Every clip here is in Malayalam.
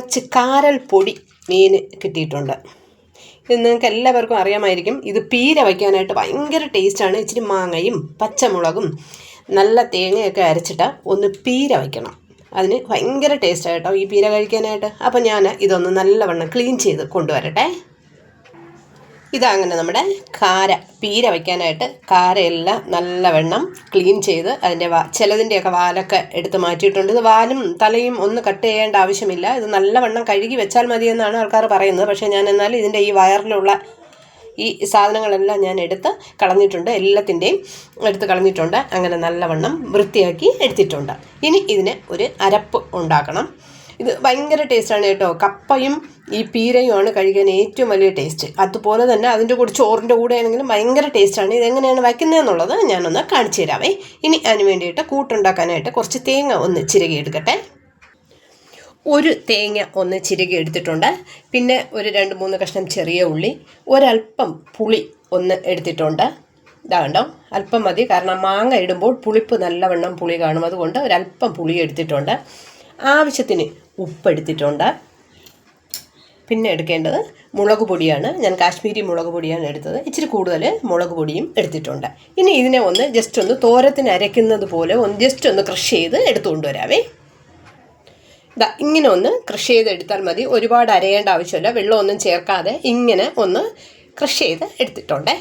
കുറച്ച് കാരൽ പൊടി മീൻ കിട്ടിയിട്ടുണ്ട്. ഇത് നിങ്ങൾക്ക് എല്ലാവർക്കും അറിയാമായിരിക്കും. ഇത് പീര വയ്ക്കാനായിട്ട് ഭയങ്കര ടേസ്റ്റാണ് ഇച്ചിരി മാങ്ങയും പച്ചമുളകും നല്ല തേങ്ങയൊക്കെ അരച്ചിട്ട് ഒന്ന് പീര വയ്ക്കണം. അതിന് ഭയങ്കര ടേസ്റ്റായിട്ടോ ഈ പീര കഴിക്കാനായിട്ട്. അപ്പോൾ ഞാൻ ഇതൊന്ന് നല്ലവണ്ണം ക്ലീൻ ചെയ്ത് കൊണ്ടുവരട്ടെ. ഇതങ്ങനെ നമ്മുടെ കാര പീര വയ്ക്കാനായിട്ട് കാരയെല്ലാം നല്ലവണ്ണം ക്ലീൻ ചെയ്ത് അതിന്റെ വാ ചിലതിന്റെയൊക്കെ വാലൊക്കെ എടുത്ത് മാറ്റിയിട്ടുണ്ട്. ഇത് വാലും തലയും ഒന്ന് കട്ട് ചെയ്യേണ്ട ആവശ്യമില്ല. ഇത് നല്ലവണ്ണം കഴുകി വെച്ചാൽ മതിയെന്നാണ് ആൾക്കാർ പറയുന്നത്. പക്ഷേ ഞാൻ എന്നാൽ ഇതിന്റെ ഈ വയറിലുള്ള ഈ സാധനങ്ങളെല്ലാം ഞാൻ എടുത്ത് കളഞ്ഞിട്ടുണ്ട്. എല്ലാത്തിന്റെയും എടുത്ത് കളഞ്ഞിട്ടുണ്ട്. അങ്ങനെ നല്ലവണ്ണം വൃത്തിയാക്കി എടുത്തിട്ടുണ്ട്. ഇനി ഇതിന് ഒരു അരപ്പ് ഉണ്ടാക്കണം. ഇത് ഭയങ്കര ടേസ്റ്റാണ് കേട്ടോ. കപ്പയും ഈ പീരയുമാണ് കഴിക്കാൻ ഏറ്റവും വലിയ ടേസ്റ്റ് അതുപോലെ തന്നെ അതിന്റെ കൂടെ ചോറിന്റെ കൂടെ ആണെങ്കിലും ഭയങ്കര ടേസ്റ്റാണ് ഇതെങ്ങനെയാണ് വയ്ക്കുന്നതെന്നുള്ളത് ഞാനൊന്ന് കാണിച്ചു തരാമേ ഇനി അതിന് വേണ്ടിയിട്ട് കൂട്ടുണ്ടാക്കാനായിട്ട് കുറച്ച് തേങ്ങ ഒന്ന് ചിരകി എടുക്കട്ടെ. ഒരു തേങ്ങ ഒന്ന് ചിരകി എടുത്തിട്ടുണ്ട്. പിന്നെ ഒരു രണ്ട് മൂന്ന് കഷ്ണം ചെറിയ ഉള്ളി ഒരല്പം പുളി ഒന്ന് എടുത്തിട്ടുണ്ട്. ഇതാ കണ്ടോ? അല്പം മതി. കാരണം മാങ്ങ ഇടുമ്പോൾ പുളിപ്പ് നല്ലവണ്ണം പുളി കാണും. അതുകൊണ്ട് ഒരല്പം പുളി എടുത്തിട്ടുണ്ട്. ആവശ്യത്തിന് ഉപ്പെടുത്തിട്ടുണ്ട്. പിന്നെ എടുക്കേണ്ടത് മുളക് പൊടിയാണ്. ഞാൻ കാശ്മീരി മുളക് പൊടിയാണ് എടുത്തത്. ഇച്ചിരി കൂടുതൽ മുളക് പൊടിയും എടുത്തിട്ടുണ്ട്. ഇനി ഇതിനെ ഒന്ന് ജസ്റ്റ് ഒന്ന് തോരത്തിന് അരയ്ക്കുന്നത് പോലെ ഒന്ന് ജസ്റ്റ് ഒന്ന് ക്രഷ് ചെയ്ത് എടുത്തുകൊണ്ട് വരാവേ ഇതാ ഇങ്ങനെ ഒന്ന് ക്രഷ് ചെയ്ത് എടുത്താൽ മതി. ഒരുപാട് അരയേണ്ട ആവശ്യമില്ല. വെള്ളമൊന്നും ചേർക്കാതെ ഇങ്ങനെ ഒന്ന് ക്രഷ് ചെയ്ത് എടുത്തിട്ടുണ്ടേ.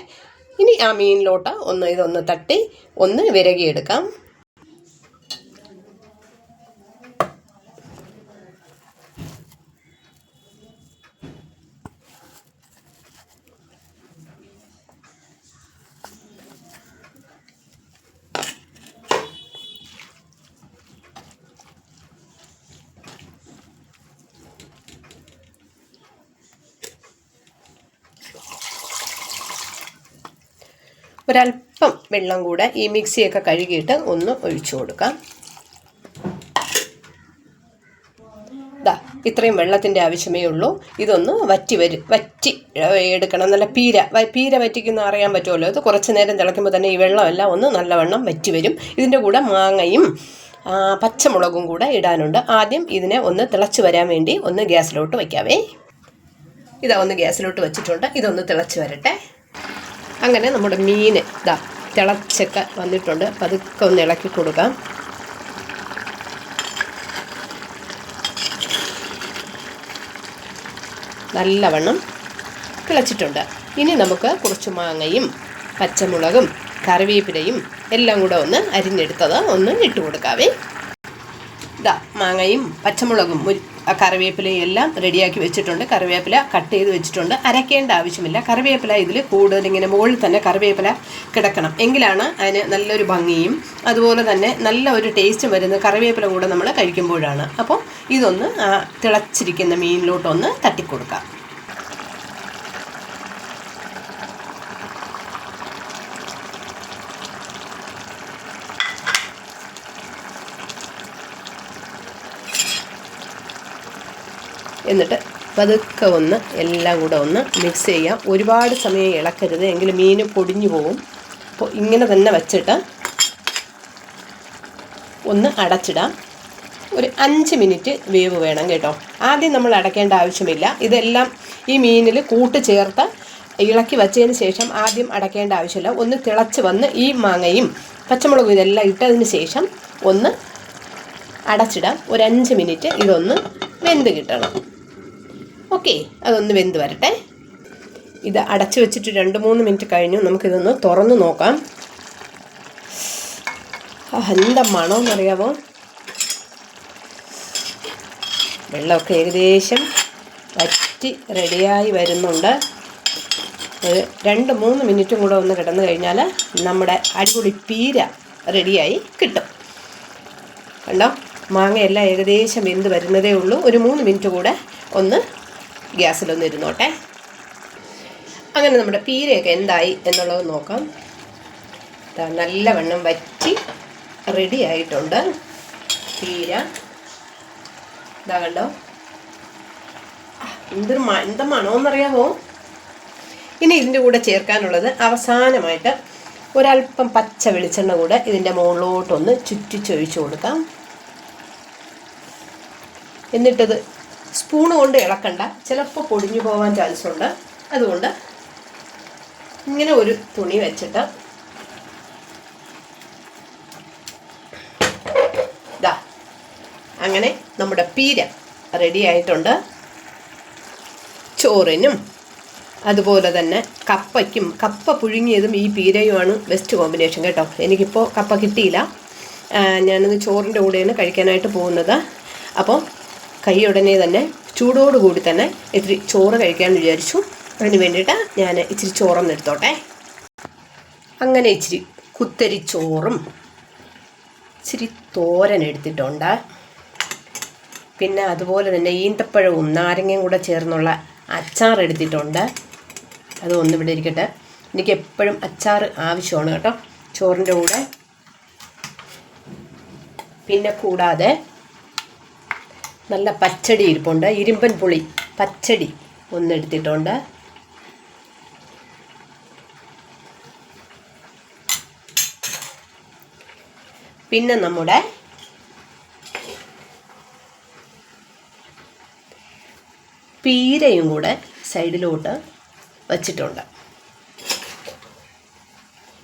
ഇനി ആ മീനിലോട്ട് ഒന്ന് ഇതൊന്ന് തട്ടി ഒന്ന് വിരകിയെടുക്കാം. ഒരല്പം വെള്ളം കൂടെ ഈ മിക്സിയൊക്കെ കഴുകിയിട്ട് ഒന്ന് ഒഴിച്ചു കൊടുക്കാം. ദാ ഇത്രയും വെള്ളത്തിന്റെ ആവശ്യമേ ഉള്ളൂ. ഇതൊന്ന് വറ്റി വരും വറ്റി എടുക്കണം. നല്ല പീര പീര വറ്റിക്കുന്ന അറിയാൻ പറ്റുമല്ലോ. ഇത് കുറച്ച് നേരം തിളയ്ക്കുമ്പോൾ തന്നെ ഈ വെള്ളമെല്ലാം ഒന്ന് നല്ലവണ്ണം വറ്റി വരും. ഇതിന്റെ കൂടെ മാങ്ങയും പച്ചമുളകും കൂടെ ഇടാനുണ്ട്. ആദ്യം ഇതിനെ ഒന്ന് തിളച്ച് വരാൻ വേണ്ടി ഒന്ന് ഗ്യാസിലോട്ട് വയ്ക്കാവേ. ഇതാ ഒന്ന് ഗ്യാസിലോട്ട് വെച്ചിട്ടുണ്ട്. ഇതൊന്ന് തിളച്ച് വരട്ടെ. അങ്ങനെ നമ്മുടെ മീൻ ഇതാ തിളച്ചൊക്കെ വന്നിട്ടുണ്ട്. പതുക്കെ ഒന്ന് ഇളക്കി കൊടുക്കാം. നല്ലവണ്ണം തിളച്ചിട്ടുണ്ട്. ഇനി നമുക്ക് കുറച്ച് മാങ്ങയും പച്ചമുളകും കറിവേപ്പിലയും എല്ലാം കൂടെ ഒന്ന് അരിഞ്ഞെടുത്തത് ഒന്ന് ഇട്ട് കൊടുക്കാവേ. ഇതാ മാങ്ങയും പച്ചമുളകും കറിവേപ്പിലയും എല്ലാം റെഡിയാക്കി വെച്ചിട്ടുണ്ട്. കറിവേപ്പില കട്ട് ചെയ്ത് വെച്ചിട്ടുണ്ട്. അരയ്ക്കേണ്ട ആവശ്യമില്ല. കറിവേപ്പില ഇതിൽ കൂടുതൽ ഇങ്ങനെ മുകളിൽ തന്നെ കറിവേപ്പില കിടക്കണം. എങ്കിലാണ് അതിന് നല്ലൊരു ഭംഗിയും അതുപോലെ തന്നെ നല്ല ഒരു ടേസ്റ്റും വരുന്നത് കറിവേപ്പില കൂടെ നമ്മൾ കഴിക്കുമ്പോഴാണ്. അപ്പോൾ ഇതൊന്ന് തിളച്ചിരിക്കുന്ന മീനിലോട്ടൊന്ന് തട്ടിക്കൊടുക്കാം. എന്നിട്ട് പതുക്കെ ഒന്ന് എല്ലാം കൂടെ ഒന്ന് മിക്സ് ചെയ്യാം. ഒരുപാട് സമയം ഇളക്കരുത്. എങ്കിൽ മീൻ പൊടിഞ്ഞു പോകും അപ്പോൾ ഇങ്ങനെ തന്നെ വച്ചിട്ട് ഒന്ന് അടച്ചിടാം. ഒരു അഞ്ച് മിനിറ്റ് വേവ് വേണം കേട്ടോ. ആദ്യം നമ്മൾ അടയ്ക്കേണ്ട ആവശ്യമില്ല. ഇതെല്ലാം ഈ മീനിൽ കൂട്ട് ചേർത്ത് ഇളക്കി വച്ചതിന് ശേഷം ആദ്യം അടയ്ക്കേണ്ട ആവശ്യമില്ല. ഒന്ന് തിളച്ച് വന്ന് ഈ മാങ്ങയും പച്ചമുളകും ഇതെല്ലാം ഇട്ടതിന് ശേഷം ഒന്ന് അടച്ചിടാം. ഒരു അഞ്ച് മിനിറ്റ് ഇതൊന്ന് വെന്ത് കിട്ടണം. ഓക്കെ അതൊന്ന് വെന്ത് വരട്ടെ. ഇത് അടച്ചു വെച്ചിട്ട് രണ്ട് മൂന്ന് മിനിറ്റ് കഴിഞ്ഞു. നമുക്കിതൊന്ന് തുറന്ന് നോക്കാം. എന്താ മണമെന്ന് അറിയാമോ വെള്ളമൊക്കെ ഏകദേശം വറ്റി റെഡിയായി വരുന്നുണ്ട്. ഒരു രണ്ട് മൂന്ന് മിനിറ്റും കൂടെ ഒന്ന് കിടന്നു കഴിഞ്ഞാൽ നമ്മുടെ അടിപൊളി പീര റെഡിയായി കിട്ടും. കണ്ടോ മാങ്ങയെല്ലാം ഏകദേശം വെന്ത് വരുന്നതേ ഉള്ളൂ. ഒരു മൂന്ന് മിനിറ്റ് കൂടെ ഒന്ന് ഗ്യാസിലൊന്ന് ഇരുന്നോട്ടെ അങ്ങനെ നമ്മുടെ പീരയൊക്കെ എന്തായി എന്നുള്ളത് നോക്കാം. നല്ലവണ്ണം വറ്റി റെഡി ആയിട്ടുണ്ട് പീര. ഇതാ കണ്ടോ? എന്തൊരു എന്താ മണമെന്നറിയാമോ ഇനി ഇതിന്റെ കൂടെ ചേർക്കാനുള്ളത് അവസാനമായിട്ട് ഒരല്പം പച്ച വെളിച്ചെണ്ണ കൂടെ ഇതിന്റെ മുകളിലോട്ടൊന്ന് ചുറ്റിച്ചൊഴിച്ചു കൊടുക്കാം. എന്നിട്ടത് സ്പൂൺ കൊണ്ട് ഇളക്കണ്ട. ചിലപ്പോൾ പൊടിഞ്ഞു പോകാൻ ചാൻസ് ഉണ്ട്. അതുകൊണ്ട് ഇങ്ങനെ ഒരു തുണി വെച്ചിട്ട് ഇതാ അങ്ങനെ നമ്മുടെ പീര റെഡി ആയിട്ടുണ്ട്. ചോറിനും അതുപോലെ തന്നെ കപ്പയ്ക്കും കപ്പ പുഴുങ്ങിയതും ഈ പീരയുമാണ് ബെസ്റ്റ് കോമ്പിനേഷൻ കേട്ടോ. എനിക്കിപ്പോൾ കപ്പ കിട്ടിയില്ല. ഞാനിന്ന് ചോറിന്റെ കൂടെയാണ് കഴിക്കാനായിട്ട് പോകുന്നത്. അപ്പോൾ കൈ ഉടനെ തന്നെ ചൂടോടുകൂടി തന്നെ ഇത്തിരി ചോറ് കഴിക്കാൻ വിചാരിച്ചു. അതിന് വേണ്ടിയിട്ട് ഞാൻ ഇച്ചിരി ചോറൊന്ന് എടുത്തോട്ടെ. അങ്ങനെ ഇച്ചിരി കുത്തരി ചോറും ഇച്ചിരി തോരൻ എടുത്തിട്ടുണ്ട്. പിന്നെ അതുപോലെ തന്നെ ഈന്തപ്പഴവും നാരങ്ങയും കൂടെ ചേർന്നുള്ള അച്ചാർ എടുത്തിട്ടുണ്ട്. അത് ഒന്നിവിടെ ഇരിക്കട്ടെ. എനിക്ക് എപ്പോഴും അച്ചാർ ആവശ്യമാണ് കേട്ടോ. ചോറിന്റെ കൂടെ. പിന്നെ കൂടാതെ നല്ല പച്ചടി ഇരിപ്പുണ്ട്. ഇരുമ്പൻ പുളി പച്ചടി ഒന്നെടുത്തിട്ടുണ്ട്. പിന്നെ നമ്മുടെ പീരയും കൂടെ സൈഡിലോട്ട് വച്ചിട്ടുണ്ട്.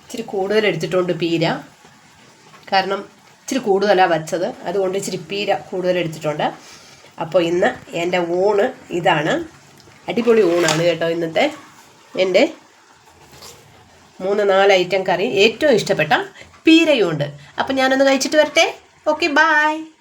ഇച്ചിരി കൂടുതൽ എടുത്തിട്ടുണ്ട് പീര. കാരണം ഇച്ചിരി കൂടുതലാണ് വച്ചത്. അതുകൊണ്ട് ഇച്ചിരി പീര കൂടുതൽ എടുത്തിട്ടുണ്ട് അപ്പോൾ ഇന്ന് എന്റെ ഊണ് ഇതാണ്. അടിപൊളി ഊണാണ് കേട്ടോ ഇന്നത്തെ. എന്റെ മൂന്ന് നാല് ഐറ്റം കറി. ഏറ്റവും ഇഷ്ടപ്പെട്ട പീരയുണ്ട്. അപ്പോൾ ഞാനൊന്ന് കഴിച്ചിട്ട് വരട്ടെ. Okay bye